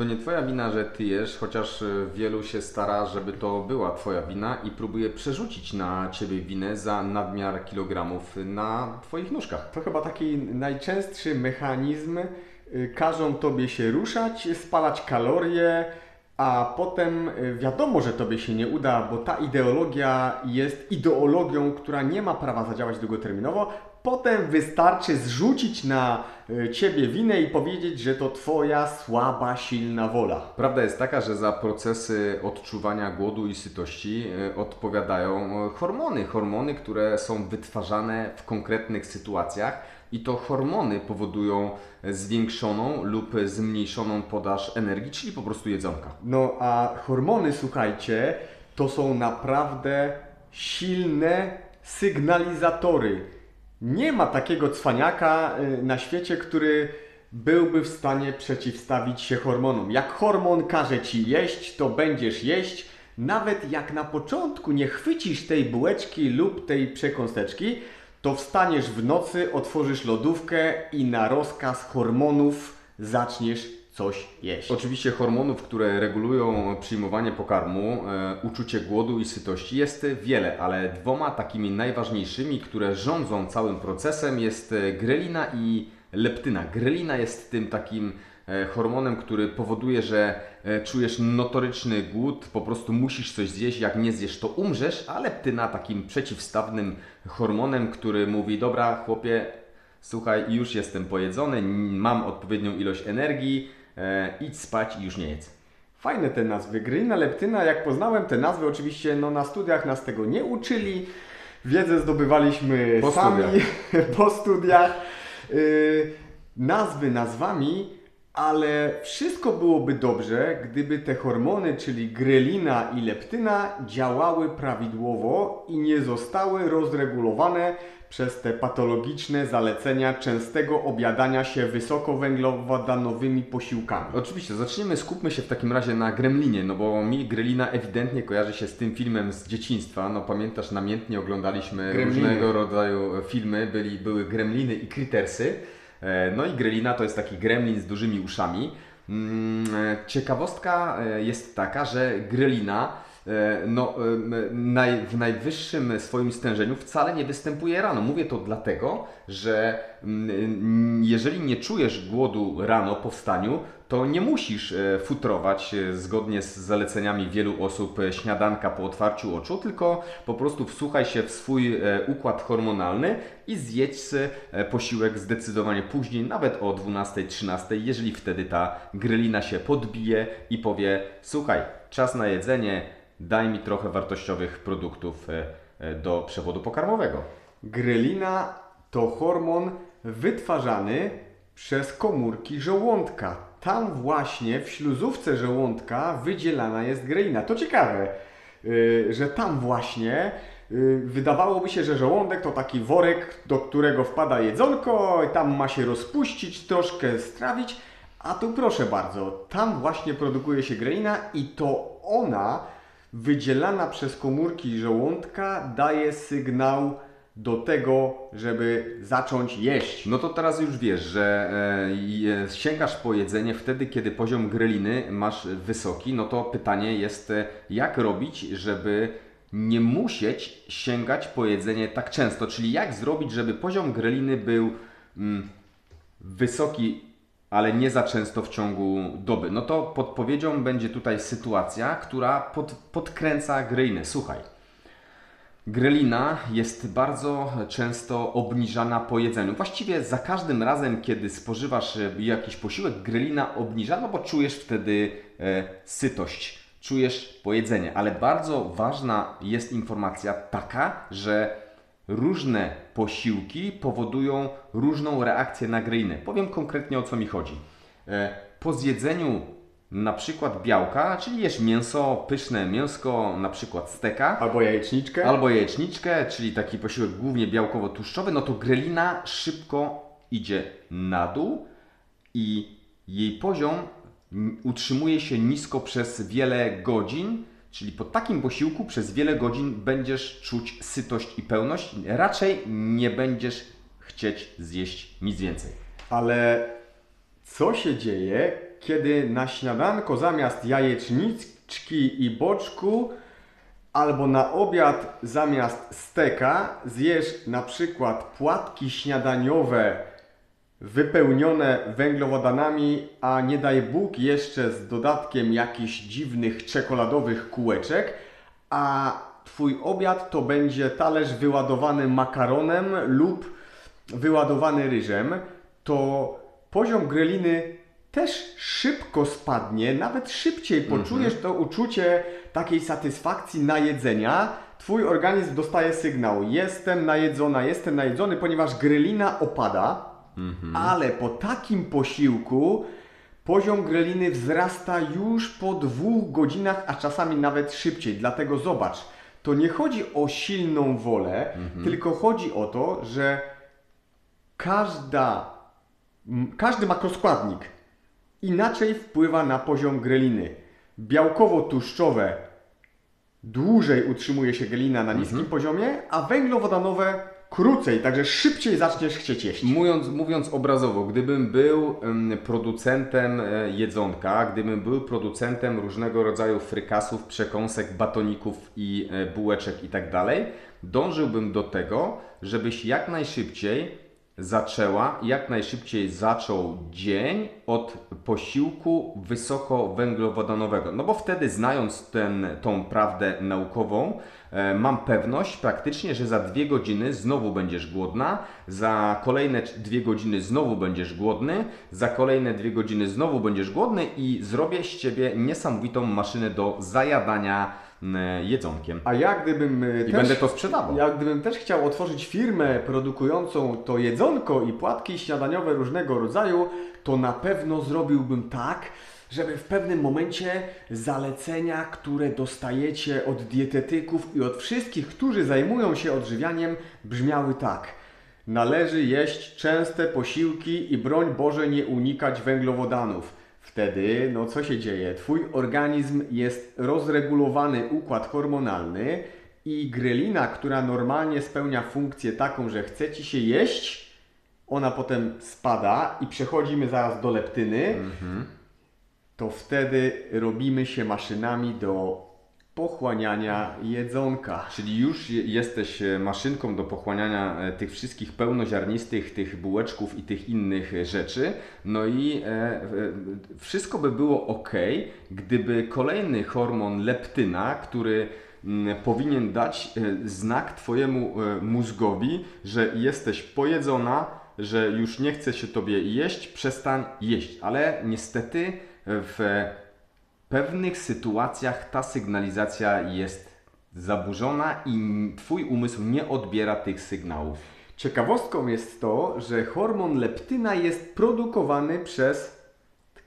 To nie twoja wina, że ty jesz, chociaż e, wielu się stara, żeby to była twoja wina i próbuje przerzucić na ciebie winę za nadmiar kilogramów na twoich nóżkach. To chyba taki najczęstszy mechanizm. y, Każą tobie się ruszać, spalać kalorie, a potem y, wiadomo, że tobie się nie uda, bo ta ideologia jest ideologią, która nie ma prawa zadziałać długoterminowo. Potem wystarczy zrzucić na y, ciebie winę i powiedzieć, że to twoja słaba, silna wola. Prawda jest taka, że za procesy odczuwania głodu i sytości e, odpowiadają e, hormony. Hormony, które są wytwarzane w konkretnych sytuacjach i to hormony powodują e, zwiększoną lub zmniejszoną podaż energii, czyli po prostu jedzonka. No a hormony, słuchajcie, to są naprawdę silne sygnalizatory. Nie ma takiego cwaniaka y, na świecie, który byłby w stanie przeciwstawić się hormonom. Jak hormon każe ci jeść, to będziesz jeść. Nawet jak na początku nie chwycisz tej bułeczki lub tej przekąseczki, to wstaniesz w nocy, otworzysz lodówkę i na rozkaz hormonów zaczniesz coś jeść. Oczywiście hormonów, które regulują przyjmowanie pokarmu, e, uczucie głodu i sytości jest wiele, ale dwoma takimi najważniejszymi, które rządzą całym procesem jest e, grelina i leptyna. Grelina jest tym takim e, hormonem, który powoduje, że czujesz notoryczny głód, po prostu musisz coś zjeść, jak nie zjesz to umrzesz, a leptyna takim przeciwstawnym hormonem, który mówi dobra chłopie, słuchaj już jestem pojedzony, mam odpowiednią ilość energii, e, idź spać i już nie jedz. Fajne te nazwy. Gryna, leptyna, jak poznałem te nazwy, oczywiście no, na studiach nas tego nie uczyli. Wiedzę zdobywaliśmy Po sami studiach. po studiach. Yy, nazwy nazwami, ale wszystko byłoby dobrze, gdyby te hormony, czyli grelina i leptyna, działały prawidłowo i nie zostały rozregulowane przez te patologiczne zalecenia częstego obiadania się wysokowęglowodanowymi posiłkami. Oczywiście, zacznijmy, skupmy się w takim razie na Gremlinie, no bo mi Grelina ewidentnie kojarzy się z tym filmem z dzieciństwa. No pamiętasz, namiętnie oglądaliśmy Gremliny. różnego rodzaju filmy, byli, były Gremliny i Crittersy. E, No i Grelina to jest taki gremlin z dużymi uszami. Mm, e, Ciekawostka e, jest taka, że Grelina no, w najwyższym swoim stężeniu wcale nie występuje rano. Mówię to dlatego, że mm, jeżeli nie czujesz głodu rano po wstaniu, to nie musisz e, futrować e, zgodnie z zaleceniami wielu osób e, śniadanka po otwarciu oczu, tylko po prostu wsłuchaj się w swój układ hormonalny i zjedź posiłek zdecydowanie później, nawet o 12-13, jeżeli wtedy ta grylina się podbije i powie: Słuchaj, czas na jedzenie, daj mi trochę wartościowych produktów do przewodu pokarmowego. Grelina to hormon wytwarzany przez komórki żołądka. Tam właśnie w śluzówce żołądka wydzielana jest grelina. To ciekawe, yy, że tam właśnie yy, wydawałoby się, że żołądek to taki worek, do którego wpada jedzonko i tam ma się rozpuścić, troszkę strawić. A tu proszę bardzo, tam właśnie produkuje się grelina i to ona wydzielana przez komórki żołądka daje sygnał do tego, żeby zacząć jeść. No to teraz już wiesz, że e, sięgasz po jedzenie wtedy, kiedy poziom greliny masz wysoki. No to pytanie jest, e, jak robić, żeby nie musieć sięgać po jedzenie tak często? Czyli jak zrobić, żeby poziom greliny był mm, wysoki, ale nie za często w ciągu doby? No to podpowiedzią będzie tutaj sytuacja, która pod, podkręca grelinę. Słuchaj. Grelina jest bardzo często obniżana po jedzeniu. Właściwie za każdym razem, kiedy spożywasz e, jakiś posiłek, grelina obniża, no bo czujesz wtedy e, sytość, czujesz pojedzenie. Ale bardzo ważna jest informacja taka, że różne posiłki powodują różną reakcję na grelinę. Powiem konkretnie o co mi chodzi. E, po zjedzeniu na przykład białka, czyli jesz mięso, pyszne mięsko, na przykład steka, Albo jajeczniczkę. Albo jajeczniczkę, czyli taki posiłek głównie białkowo-tłuszczowy, no to grelina szybko idzie na dół i jej poziom utrzymuje się nisko przez wiele godzin, czyli po takim posiłku przez wiele godzin będziesz czuć sytość i pełność, raczej nie będziesz chcieć zjeść nic więcej. Ale co się dzieje, kiedy na śniadanko zamiast jajeczniczki i boczku albo na obiad zamiast steka zjesz na przykład płatki śniadaniowe wypełnione węglowodanami, a nie daj Bóg jeszcze z dodatkiem jakichś dziwnych czekoladowych kółeczek, a Twój obiad to będzie talerz wyładowany makaronem lub wyładowany ryżem, to poziom greliny też szybko spadnie, nawet szybciej poczujesz to uczucie takiej satysfakcji najedzenia. Twój organizm dostaje sygnał: jestem najedzona, jestem najedzony, ponieważ grelina opada, ale po takim posiłku poziom greliny wzrasta już po dwóch godzinach, a czasami nawet szybciej. Dlatego zobacz, to nie chodzi o silną wolę, tylko chodzi o to, że każda, każdy makroskładnik inaczej wpływa na poziom greliny. Białkowo-tłuszczowe dłużej utrzymuje się grelina na niskim poziomie, a węglowodanowe krócej, także szybciej zaczniesz chcieć jeść. Mówiąc, mówiąc obrazowo, gdybym był em, producentem e, jedzonka, gdybym był producentem różnego rodzaju frykasów, przekąsek, batoników i e, bułeczek i tak dalej, dążyłbym do tego, żebyś jak najszybciej zaczęła, jak najszybciej zaczął dzień od posiłku wysokowęglowodanowego. No bo wtedy znając ten, tą prawdę naukową, e, mam pewność praktycznie, że za dwie godziny znowu będziesz głodna, za kolejne dwie godziny znowu będziesz głodny, za kolejne dwie godziny znowu będziesz głodny i zrobię z ciebie niesamowitą maszynę do zajadania jedzonkiem. A ja gdybym e, I też, będę to sprzedawał. ja gdybym też chciał otworzyć firmę produkującą to jedzonko i płatki śniadaniowe różnego rodzaju, to na pewno zrobiłbym tak, żeby w pewnym momencie zalecenia, które dostajecie od dietetyków i od wszystkich, którzy zajmują się odżywianiem, brzmiały tak. Należy jeść częste posiłki i broń Boże nie unikać węglowodanów. Wtedy, no co się dzieje? Twój organizm jest rozregulowany układ hormonalny i grelina, która normalnie spełnia funkcję taką, że chce ci się jeść, ona potem spada i przechodzimy zaraz do leptyny, to wtedy robimy się maszynami do pochłaniania jedzonka. Czyli już je- jesteś e, maszynką do pochłaniania e, tych wszystkich pełnoziarnistych, tych bułeczków i tych innych e, rzeczy. No i wszystko by było ok, gdyby kolejny hormon leptyna, który mm, powinien dać znak Twojemu mózgowi, że jesteś pojedzona, że już nie chce się Tobie jeść, przestań jeść. Ale niestety w pewnych sytuacjach ta sygnalizacja jest zaburzona i Twój umysł nie odbiera tych sygnałów. Ciekawostką jest to, że hormon leptyna jest produkowany przez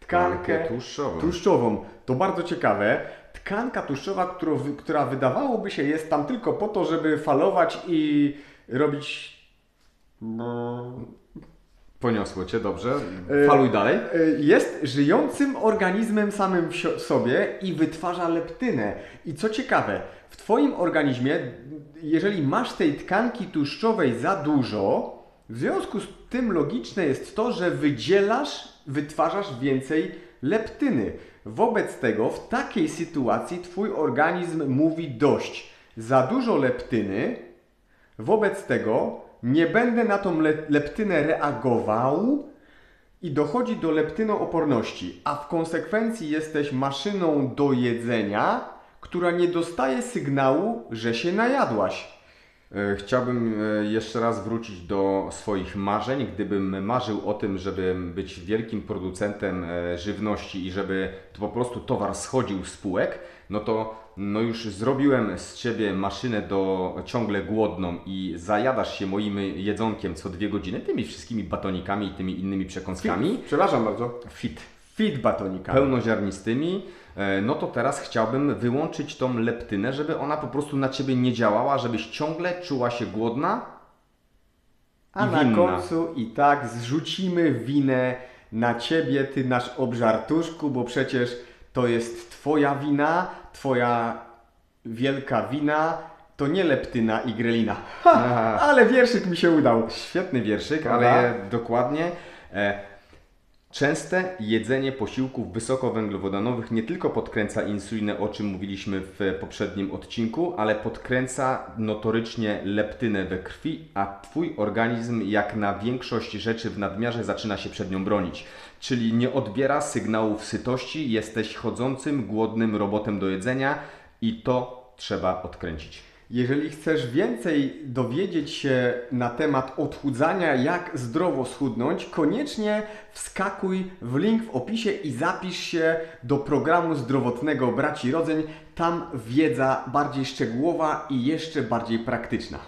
tkankę tłuszczową. tłuszczową. To bardzo ciekawe. Tkanka tłuszczowa, którą, wy- która wydawałoby się jest tam tylko po to, żeby falować i robić. Poniosło Cię, dobrze? E, Faluj dalej. Y, Jest żyjącym organizmem samym w sobie i wytwarza leptynę. I co ciekawe, w Twoim organizmie, jeżeli masz tej tkanki tłuszczowej za dużo, w związku z tym logiczne jest to, że wydzielasz, wytwarzasz więcej leptyny. Wobec tego w takiej sytuacji Twój organizm mówi dość. Za dużo leptyny, wobec tego nie będę na tą le- leptynę reagował, i dochodzi do leptynooporności, a w konsekwencji jesteś maszyną do jedzenia, która nie dostaje sygnału, że się najadłaś. E, Chciałbym e, jeszcze raz wrócić do swoich marzeń. Gdybym marzył o tym, żeby być wielkim producentem e, żywności i żeby to po prostu towar schodził z półek, no to no już zrobiłem z Ciebie maszynę do ciągle głodną i zajadasz się moim jedzonkiem co dwie godziny, tymi wszystkimi batonikami i tymi innymi przekąskami. Przepraszam bardzo. Fit. Fit batonika. pełnoziarnistymi, e, no to teraz chciałbym wyłączyć tą leptynę, żeby ona po prostu na Ciebie nie działała, żebyś ciągle czuła się głodna. A i na winna. końcu i tak zrzucimy winę na ciebie, ty nasz obżartuszku, bo przecież to jest twoja wina, twoja wielka wina, to nie leptyna i grelina. Ha, ale wierszyk mi się udał. Świetny wierszyk, ale dokładnie. E, Częste jedzenie posiłków wysokowęglowodanowych nie tylko podkręca insulinę, o czym mówiliśmy w poprzednim odcinku, ale podkręca notorycznie leptynę we krwi, a Twój organizm, jak na większość rzeczy w nadmiarze, zaczyna się przed nią bronić. Czyli nie odbiera sygnałów sytości, jesteś chodzącym, głodnym robotem do jedzenia i to trzeba odkręcić. Jeżeli chcesz więcej dowiedzieć się na temat odchudzania, jak zdrowo schudnąć, koniecznie wskakuj w link w opisie i zapisz się do programu zdrowotnego Braci Rodzeń. Tam wiedza bardziej szczegółowa i jeszcze bardziej praktyczna.